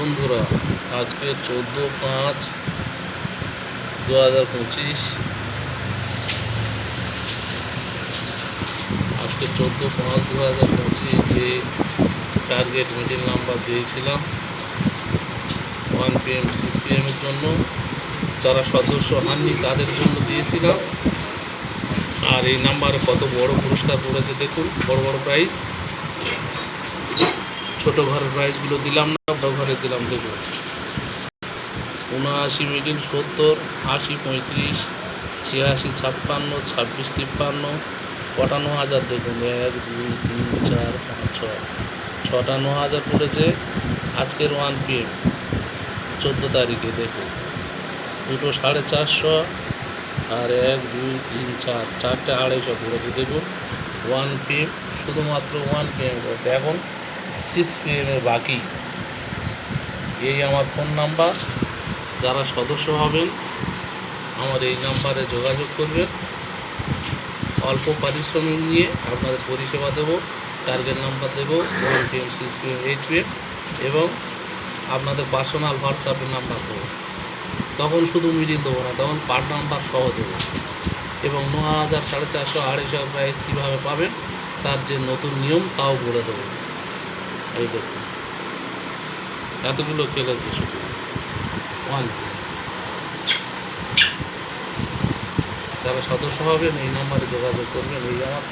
বন্ধুরা, আজকে চোদ্দ পাঁচ দু হাজার পঁচিশ। আজকে চোদ্দ পাঁচ দু হাজার পঁচিশ যে টার্গেট মিডিল নাম্বার দিয়েছিলাম one P M six P এমের জন্য। যারা সদস্য হননি, তাদের জন্য দিয়েছিলাম। আর এই নাম্বারে কত বড় পুরস্কার পড়েছে দেখুন, বড় বড় প্রাইজ ছোট ঘরের প্রাইজগুলো দিলাম না, বড় ঘরে দিলাম, দেখুন। উনআশি মিডিল সত্তর, আশি পঁয়ত্রিশ, ছিয়াশি ছাপ্পান্ন, ছাব্বিশ তিপ্পান্ন, পটান্ন হাজার দেখুন, এক, দুই, তিন, চার, পাঁচ, ছয়। ছটা ন হাজার পড়েছে আজকের ওয়ান পি এম চোদ্দ তারিখে দেখুন। দুটো সাড়ে চারশো আর এক, দুই, তিন, চার, চারটে আড়াইশো পড়েছে দেখুন। ওয়ান পি এম শুধুমাত্র ওয়ান পি এম করেছে এখন সিক্স পি এমের বাকি। এই আমার ফোন নাম্বার যারা সদস্য হবেন, আমার এই নাম্বারে যোগাযোগ করবেন। অল্প পারিশ্রমিক নিয়ে আপনাদের পরিষেবা দেবো টার্গেট নাম্বার দেবো one P M six P M eight P M এবং আপনাদের পার্সোনাল হোয়াটসঅ্যাপের নাম্বার দেবো। তখন শুধু মিডিল দেবো না, তখন পার্ট নাম্বার সহ দেবো। এবং ন হাজার সাড়ে চারশো আড়াইশো প্রাইস কীভাবে পাবেন, তার যে নতুন নিয়ম, তাও বলে দেবো। এই দেখুন। এতগুলো খেলেছি শুধু। ওয়ান যারা সদস্য হবেন, এই নাম্বারে যোগাযোগ করবেন, এই আমার